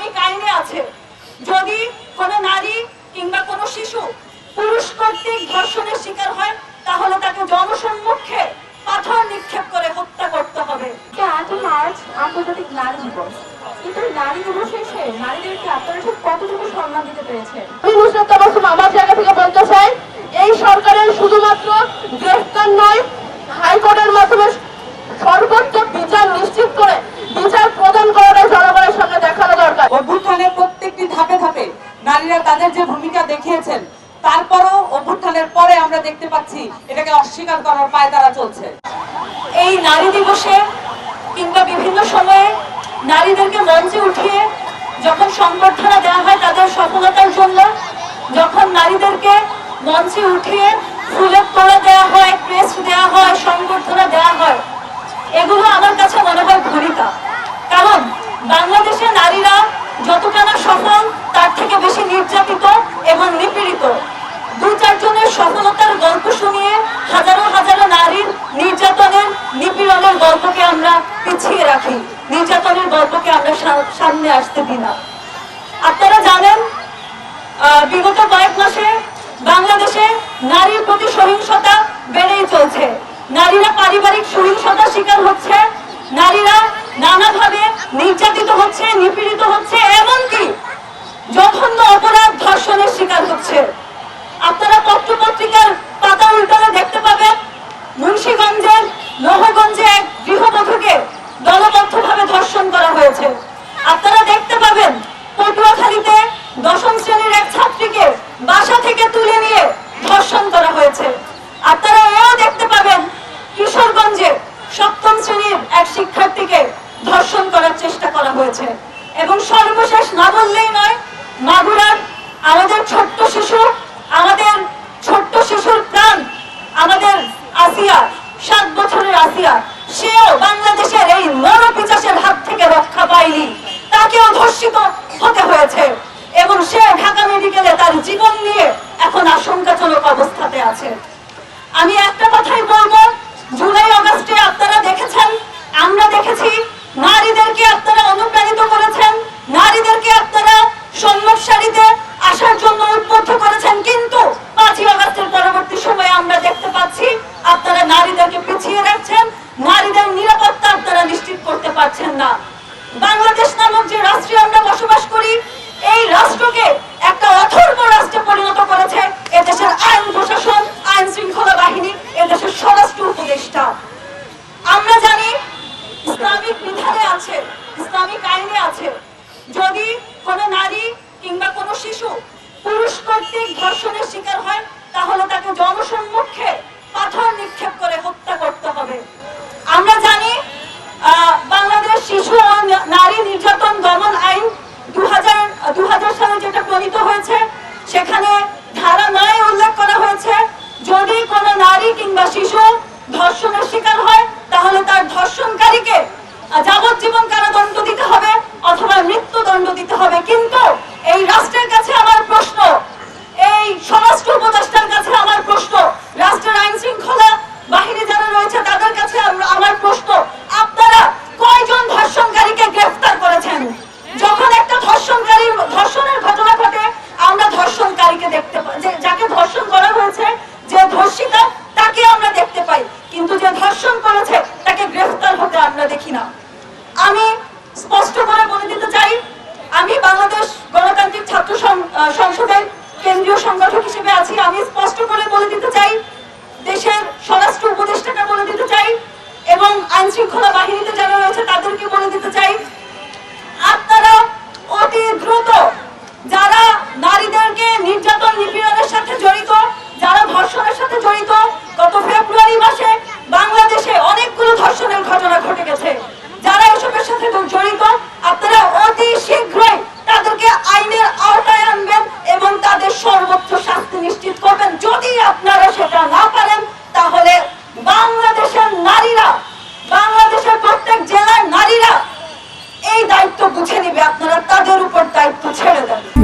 Islamic আইনে আছে। যদি কোনো নারী কিংবা কোনো শিশু পুরুষ কর্তৃক ধর্ষণের শিকার হয় তাহলে তাকে জনসম্মুখে পাথর নিক্ষেপ করে হত্যা করতে হবে। মার্চ আন্তর্জাতিক নারী দিবস কিন্তু নারী নারীদেরকে আপনারা ঠিক কতটুকু সম্মান দিতে পেরেছেন? আমি নুসরাত আমার জায়গা থেকে বলতে চাই এই সরকারের শুধুমাত্র গ্রেফতার নয় হাইকোর্টের মাধ্যমে সর্বোচ্চ বিচার নিশ্চিত করে বিচার প্রদান করাটাই জনগণের সামনে দেখানো দরকার অভ্যুত্থানের প্রত্যেকটি ধাপে ধাপে নারীরা তাদের যে ভূমিকা দেখিয়েছেন, তারপরও অভ্যুত্থানের পরে আমরা দেখতে পাচ্ছি এটাকে অস্বীকার করার পায় তারা চলছে। এই নারী দিবসে কিংবা বিভিন্ন সময়ে নারীদেরকে মঞ্চে উঠিয়ে যখন সংবর্ধনা দেওয়া হয় তাদের সফলতার জন্য, যখন নারীদেরকে মঞ্চে উঠিয়ে ফুলের তোলা দেওয়া হয়, ক্রেস্ট দেওয়া হয়, সংবর্ধনা দেওয়া হয়, এগুলো আমার কাছে মনে হয় ভূমিকা। কারণ বাংলাদেশে নারীরা যতটা না সফল থেকে বেশি নির্যাতিত এবং নিপীড়িত। দু চারজনের সফলতার গল্প শুনিয়ে হাজারো হাজারো নারীর নির্যাতনের, নিপীড়নের গল্পকে আমরা পিছিয়ে রাখি। নির্যাতনের গল্পকে আমরা সামনে আসতে দিই না। আপনারা জানেন বিগত কয়েক মাসে বাংলাদেশে নারীর প্রতি সহিংসতা বেড়েই চলছে। নারীরা পারিবারিক সহিংসতার শিকার হচ্ছে, নারীরা নানাভাবে নির্যাতিত হচ্ছে, নিপীড়িত হচ্ছে, এমনকি জঘন্য অপরাধ ধর্ষণের শিকার হচ্ছে। আপনারা পত্রপত্রিকার পাতা উল্টালে দেখতে পাবেন। মুন্সীগঞ্জের লোহগঞ্জে এক গৃহবধূকে দলবদ্ধভাবে ধর্ষণ করা হয়েছে আপনারা দেখতে পাবেন পটুয়াখালীতে দশম শ্রেণির এক ছাত্রীকে বাসা থেকে তুলে নিয়ে ধর্ষণ করা হয়েছে আপনারা এও দেখতে পাবেন কিশোরগঞ্জে সপ্তম শ্রেণির এক শিক্ষার্থীকে ধর্ষণ করার চেষ্টা করা হয়েছে এবং সর্বশেষ না বললেই নয় মাগুরার আমাদের ছোট্ট শিশু আমাদের ছোট্ট শিশুর প্রাণ আমাদের আসিয়া সাত বছরের আসিয়া সেও বাংলাদেশের এই নরপিচাসের হাত থেকে রক্ষা পায়নি তাকেও ধর্ষিত হতে হয়েছে। এবং সে ঢাকা মেডিকেলে তার জীবন নিয়ে এখন আশঙ্কাজনক অবস্থাতে আছে। আমি একটা কথাই বলব, জুলাই অগস্টে আপনারা দেখেছেন, আমরা দেখেছি নারীদেরকে আপনারা অনুপ্রাণিত করেছেন, নারীদেরকে আপনারা সম্মুখ সারিতে আসার জন্য উদ্বুদ্ধ করেছেন, কিন্তু পাঁচই অগস্টের পরবর্তী সময়ে আমরা দেখতে পাচ্ছি, আপনারা নারীদেরকে পিছিয়ে রাখছেন, নারীদের নিরাপত্তা আপনারা নিশ্চিত করতে পারছেন না। বাংলাদেশ নামক যে রাষ্ট্রে আমরা বসবাস করি, এই রাষ্ট্রকে একটা অথর্ব রাষ্ট্রে পরিণত করেছে এদেশের আইন প্রশাসন, আইন শৃঙ্খলা বাহিনী, এদেশের স্বরাষ্ট্র উপদেষ্টা। আমরা জানি ইসলামিক বিধানে আছে, ইসলামিক আইনে নারী কিংবা শিশু ধর্ষণের শিকার হয়, তাহলে তার ধর্ষণকারীকে যাবজ্জীবন কারাদণ্ড দিতে হবে অথবা মৃত্যুদণ্ড দিতে হবে। কিন্তু এই রাষ্ট্রের কাছে আমার প্রশ্ন, এই স্বরাষ্ট্র উপদেষ্টার কাছে আমার প্রশ্ন, রাষ্ট্রের আইন শৃঙ্খলা বাহিনী যারা রয়েছে তাদের কাছে আমার প্রশ্ন, আপনারা কয়জন ধর্ষণকারীকে গ্রেফতার করেছেন? যখন একটা ধর্ষণকারী ধর্ষণের ঘটনা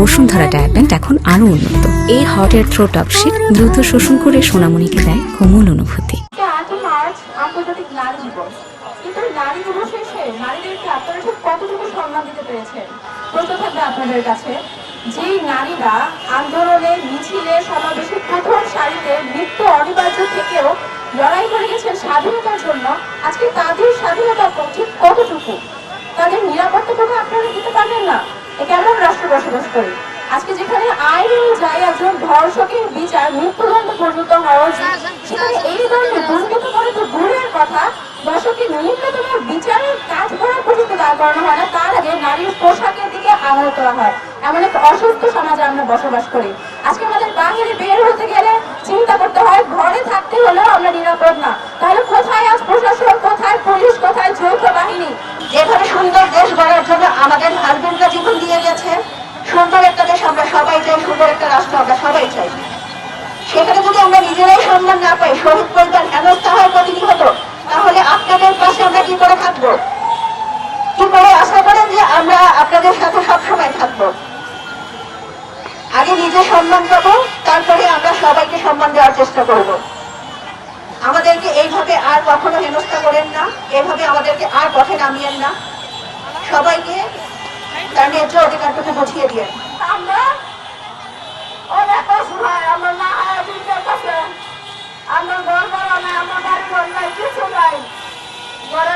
বসুন্ধরা ডায়াপেন্ট এখন আরও উন্নত। এই হট এয়ার থ্রো টপশিট দ্রুত শোষণ করে সোনামণিকে দেয় কোমল অনুভূতি। আপনাদের কাছে যেই নারীরা মিছিলে প্রথম সারিতে থেকেও লড়াই করে স্বাধীনতার জন্য আজকে তাদের স্বাধীনতা ঠিক কতটুকু? কেমন বসবাস করি। আজকে যেখানে আইন যায় একজন ধর্ষকের বিচার মৃত্যুদণ্ড পর্যন্ত হওয়া উচিত সেখানে এই ধরনের দুর্নীতি করে তো দূরের কথা দর্শকের ন্যূনতম বিচারের কাজ করা পর্যন্ত দাঁড় করানো হয় না, তার আগে নারীর পোশাকের দিকে আঙুল করা হয়। এমন এক অসুস্থ সমাজে আমরা বসবাস করি আজকে আমাদের বাহিরে বের হতে গেলে চিন্তা করতে হয় ঘরে থাকতে হলেও আমরা নিরাপদ না তাহলে কোথায় আজ প্রশাসন কোথায় পুলিশ কোথায় যৌথ বাহিনী যেভাবে সুন্দর দেশ গড়ার জন্য আমাদের হাজবেন্ডরা জীবন দিয়ে গেছে সুন্দর একটা দেশ আমরা সবাই চাই সুন্দর একটা রাষ্ট্র আমরা সবাই চাই সেখানে যদি আমরা নিজেরাই পাই শহীদ পরিবার হেনস্থা হয় প্রতিনিহত তাহলে আপনাদের পাশে আমরা কি করে থাকব? কি করে আশা করেন যে আমরা আপনাদের সাথে সবসময় থাকব? আগে নিজে সম্মান পাবো, তারপরে আমরা সবাইকে সম্মান দেওয়ার চেষ্টা করব। আমাদেরকে এইভাবে আর কখনো হেনস্থা করেন না এভাবে আমাদেরকে আর পথে নামিয়েন না। সবাইকে তার ন্যায্য অধিকারটুকু বুঝিয়ে দিয়ে আমরা অনেক অসহায় আমরা না হয় দিনের কাছে আমরা ঘর ভাড়া নাই আমার বাড়ি ঘর নাই কিছু নাই ঘরে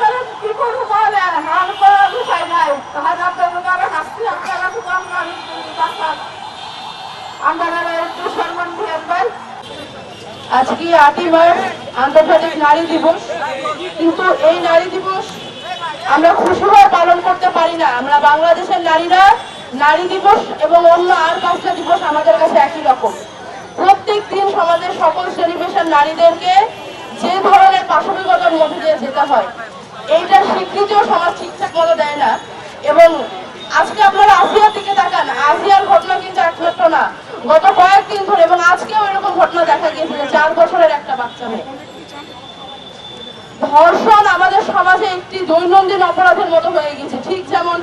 করেন কি করব আজকে আটই মার্চ, আন্তর্জাতিক নারী দিবস। কিন্তু এই নারী দিবস আমরা খুশিভাবে পালন করতে পারি না। আমরা বাংলাদেশের নারীরা নারী দিবস এবং অন্য আর পাঁচটা দিবস আমাদের কাছে একই রকম। প্রত্যেক দিন সমাজের সকল পেশার নারীদেরকে যে ধরনের পাশবিকতার মধ্যে দিয়ে যেতে হয় এইটার স্বীকৃতিও সমাজ ঠিকঠাক মতো দেয় না। এবং আজকে আপনারা আসিয়ার দিকে তাকান, আসিয়ার ঘটনা কিন্তু একমাত্র না। গত কয়েকদিন ধরে এবং আজকেও এরকম ঘটনা দেখা গিয়েছে চার বছরের একটা বাচ্চা মেয়ে। ধর্ষণ আমাদের সমাজে একটি দৈনন্দিন অপরাধের মতো হয়ে গেছে। ঠিক যেমন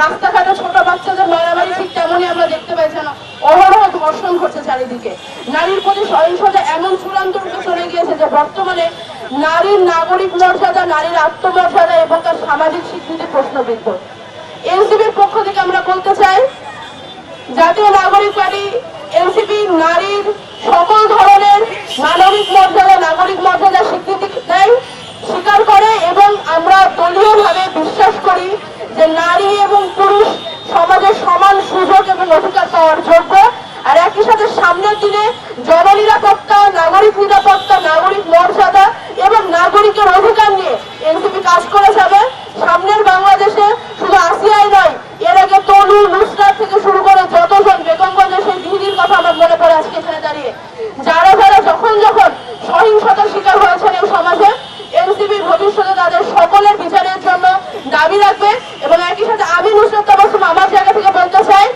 রাস্তাঘাটে ছোট বাচ্চাদের মারামারি ঠিক তেমনই আমরা দেখতে পাই যেন অহরহ ধর্ষণ ঘটছে চারিদিকে। নারীর প্রতি সহিংসতা এমন চূড়ান্ত রূপে চলে গিয়েছে যে বর্তমানে নারীর নাগরিক মর্যাদা, নারীর আত্মমর্যাদা এবং তার সামাজিক স্বীকৃতি প্রশ্নবিদ্ধ। এনসিবির পক্ষ থেকে আমরা বলতে চাই, জাতীয় নাগরিক পার্টি, এনসিপি নারীর সকল ধরনের মানবিক মর্যাদা, নাগরিক মর্যাদা স্বীকৃতি দেয়। স্বীকার করে এবং আমরা দলীয়ভাবে বিশ্বাস করি যে নারী এবং পুরুষ সমাজে সমান সুযোগ এবং অধিকার পাওয়ার যোগ্য আর একই সাথে সামনের দিনে জননিরাপত্তা নাগরিক নিরাপত্তা নাগরিক মর্যাদা এবং নাগরিকের অধিকার নিয়ে এনসিপি কাজ করে যাবে সামনের বাংলাদেশে শুধু আসিয়াই নয় এর আগে তনু নুসরাত থেকে শুরু করে যতজন বেগমগঞ্জের সেই দিদির কথা আমার মনে পড়ে আজকে এখানে দাঁড়িয়ে যারা যারা যখন যখন সহিংসতার শিকার হয়েছেন এই সমাজে এনসিবির ভবিষ্যতে তাদের সকলের বিচারের জন্য দাবি রাখবে এবং একই সাথে আমি নুসরাত তাবাসুম আমার জায়গা থেকে বলতে চাই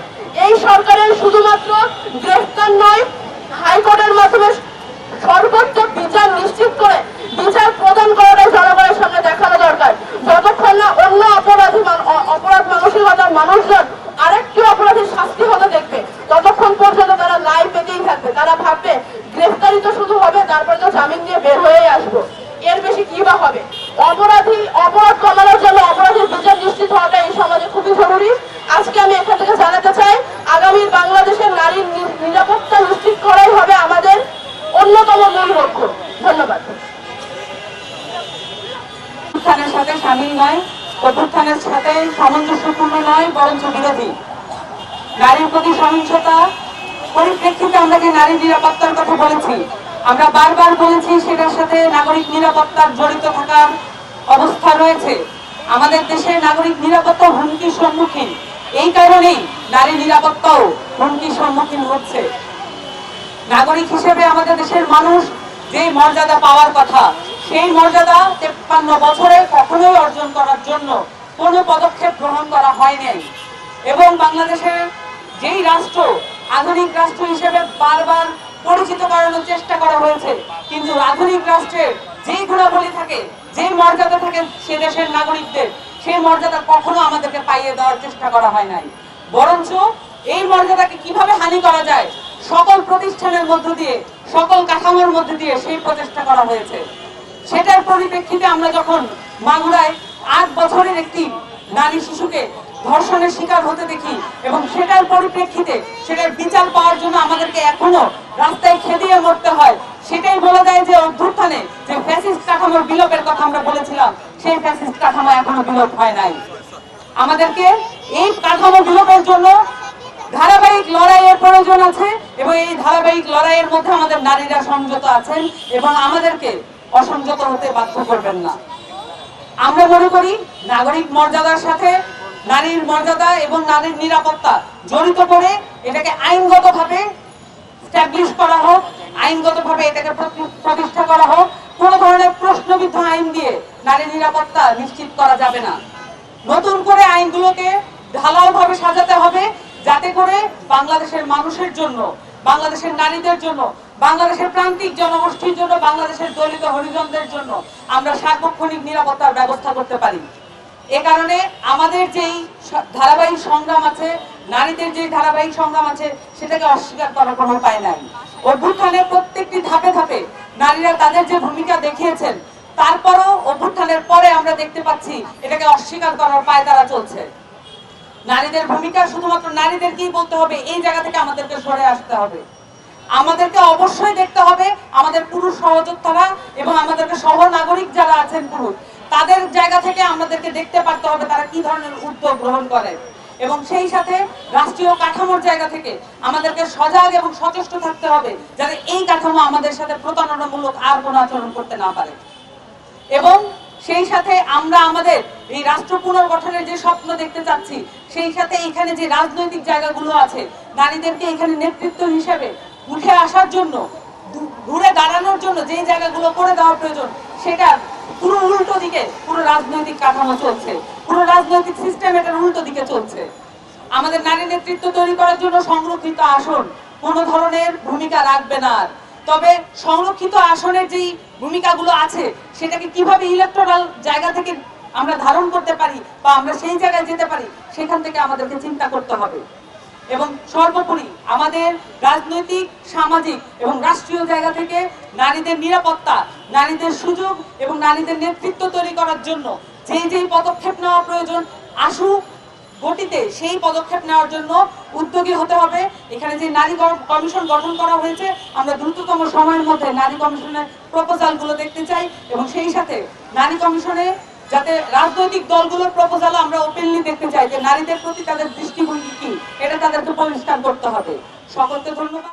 এই সরকারের শুধুমাত্র গ্রেফতার নয় হাইকোর্টের মাধ্যমে সর্বোচ্চ বিচার নিশ্চিত করে বিচার প্রদান করাটাই জনগণের সামনে দেখানো দরকার যতক্ষণ না অন্য অপরাধী মান- অ- অপরাধ মানসিকতার মানুষজন আরেকটি অপরাধীর শাস্তি হতে দেখবে ততক্ষণ পর্যন্ত তারা লাই পেতেই থাকবে তারা ভাববে গ্রেফতারি তো শুধু হবে, তারপরে তো জামিন নিয়ে বের হয়েই আসব। এর বেশি কি বা হবে? অপরাধী, অপরাধ কমানোর জন্য অপরাধীর বিচার নিশ্চিত হওয়াটা এই সমাজে খুবই জরুরি। আজকে আমি এখান থেকে জানাতে চাই, আগামী বাংলাদেশের নারীর নিরাপত্তা নিশ্চিত করাই হবে আমাদের অন্যতম মূল লক্ষ্য। ধন্যবাদ। সাথে সামিল নয়, অভ্যুত্থানের সাথে সামঞ্জস্যপূর্ণ নয়, বরঞ্চ বিরোধী। নারীর প্রতি সহিংসতা পরিপ্রেক্ষিতে আমরা যে নারী নিরাপত্তার কথা বলেছি, আমরা বারবার বলেছি সেটার সাথে নাগরিক নিরাপত্তার জড়িত থাকার অবস্থা রয়েছে। আমাদের দেশে নাগরিক নিরাপত্তা হুমকির সম্মুখীন। এই কারণেই নারী নিরাপত্তাও হুমকির সম্মুখীন হচ্ছে। নাগরিক হিসেবে আমাদের দেশের মানুষ যে মর্যাদা পাওয়ার কথা, সেই মর্যাদা তেপ্পান্ন বছরে কখনোই অর্জন করার জন্য কোনো পদক্ষেপ গ্রহণ করা হয়নি। এবং বাংলাদেশের যেই রাষ্ট্র আধুনিক রাষ্ট্র হিসেবে বারবার পরিচিত করানোর চেষ্টা করা হয়েছে। কিন্তু আধুনিক রাষ্ট্রের যেই গুণাবলী থাকে যেই মর্যাদা থাকে সে দেশের নাগরিকদের, সেই মর্যাদা কখনো আমাদেরকে পাইয়ে দেওয়ার চেষ্টা করা হয় নাই। বরঞ্চ এই মর্যাদাকে কীভাবে হানি করা যায়, সকল প্রতিষ্ঠানের মধ্য দিয়ে, সকল কাঠামোর মধ্য দিয়ে সেই প্রচেষ্টা করা হয়েছে। সেটার পরিপ্রেক্ষিতে আমরা যখন মাগুরায় আট বছরের একটি নারী শিশুকে ধর্ষণের শিকার হতে দেখি এবং সেটার পরিপ্রেক্ষিতে সেটার বিচার পাওয়ার জন্য আমাদেরকে এখনও রাস্তায় খেদিয়ে মরতে হয়। সেটাই বলে দেয় যে অভ্যুত্থানে যে ফ্যাসিস্ট কাঠামোর বিলোপের কথা আমরা বলেছিলাম, সেই ফ্যাসিস্ট কাঠামো এখনও বিলোপ হয় নাই। আমাদেরকে এই কাঠামো বিলোপের জন্য ধারাবাহিক লড়াইয়ের প্রয়োজন আছে এবং এই ধারাবাহিক লড়াইয়ের মধ্যে আমাদের নারীরা সংযত আছেন এবং আমাদেরকে অসংযত হতে বাধ্য করবেন না। আমরা মনে করি নাগরিক মর্যাদার সাথে নারীর মর্যাদা এবং নারীর নিরাপত্তা জড়িত করে এটাকে আইনগতভাবে স্ট্যাবলিশ করা হোক, আইনগতভাবে এটাকে প্রতিষ্ঠা করা হোক, কোনো ধরনের প্রশ্নবিদ্ধ আইন দিয়ে নারী নিরাপত্তা নিশ্চিত করা যাবে না। নতুন করে আইনগুলোকে ঢালাওভাবে সাজাতে হবে যাতে করে বাংলাদেশের মানুষের জন্য, বাংলাদেশের নারীদের জন্য বাংলাদেশের প্রান্তিক জনগোষ্ঠীর জন্য, বাংলাদেশের দলিত হরিজনদের জন্য আমরা সার্বক্ষণিক নিরাপত্তার ব্যবস্থা করতে পারি। এ কারণে আমাদের যেই ধারাবাহিক সংগ্রাম আছে, নারীদের যে ধারাবাহিক সংগ্রাম আছে, সেটাকে অস্বীকার করার কোনো উপায় নাই। অভ্যুত্থানের প্রত্যেকটি ধাপে ধাপে নারীরা তাদের যে ভূমিকা দেখিয়েছেন, তারপরও অভ্যুত্থানের পরে আমরা দেখতে পাচ্ছি এটাকে অস্বীকার করার পায় তারা চলছে। নারীদের ভূমিকা শুধুমাত্র নারীদেরকেই বলতে হবে, এই জায়গা থেকে আমাদেরকে সরে আসতে হবে। আমাদেরকে অবশ্যই দেখতে হবে আমাদের পুরুষ সহযোদ্ধারা এবং আমাদেরকে সহ নাগরিক যারা আছেন পুরুষ, তাদের জায়গা থেকে আমাদেরকে দেখতে পারতে হবে তারা কি ধরনের উদ্যোগ গ্রহণ করে। এবং সেই সাথে রাষ্ট্রীয় কাঠামোর জায়গা থেকে আমাদেরকে সজাগ এবং সচেষ্ট থাকতে হবে যাতে এই কাঠামো আমাদের সাথে প্রতারণামূলক আর কোনো আচরণ করতে না পারে। এবং সেই সাথে আমরা আমাদের এই রাষ্ট্র পুনর্গঠনের যে স্বপ্ন দেখতে চাচ্ছি, সেই সাথে এখানে যে রাজনৈতিক জায়গাগুলো আছে, নারীদেরকে এখানে নেতৃত্ব হিসেবে উঠে আসার জন্য ঘুরে দাঁড়ানোর জন্য যে জায়গাগুলো করে দেওয়া প্রয়োজন, সেটা পুরো উল্টো দিকে, পুরো রাজনৈতিক কাঠামো চলছে। পুরো রাজনৈতিক সিস্টেম এটার উল্টো দিকে চলছে। আমাদের নারী নেতৃত্ব তৈরি করার জন্য সংরক্ষিত আসন কোনো ধরনের ভূমিকা রাখবে না আর। তবে সংরক্ষিত আসনের যেই ভূমিকাগুলো আছে, সেটাকে কীভাবে ইলেকট্রাল জায়গা থেকে আমরা ধারণ করতে পারি বা আমরা সেই জায়গায় যেতে পারি, সেখান থেকে আমাদেরকে চিন্তা করতে হবে। এবং সর্বোপরি আমাদের রাজনৈতিক, সামাজিক এবং রাষ্ট্রীয় জায়গা থেকে নারীদের নিরাপত্তা, নারীদের সুযোগ এবং নারীদের নেতৃত্ব তৈরি করার জন্য যেই যেই পদক্ষেপ নেওয়া প্রয়োজন আসুক, গতিতে সেই পদক্ষেপ নেওয়ার জন্য উদ্যোগী হতে হবে। এখানে যে নারী কমিশন গঠন করা হয়েছে, আমরা দ্রুততম সময়ের মধ্যে নারী কমিশনের প্রপোজালগুলো দেখতে চাই এবং সেই সাথে নারী কমিশনে যাতে রাজনৈতিক দলগুলোর প্রপোজাল আমরা ওপেনলি দেখতে চাই যে নারীদের প্রতি তাদের দৃষ্টিভঙ্গি কি, এটা তাদেরকে পরিষ্কার করতে হবে। সকলকে ধন্যবাদ।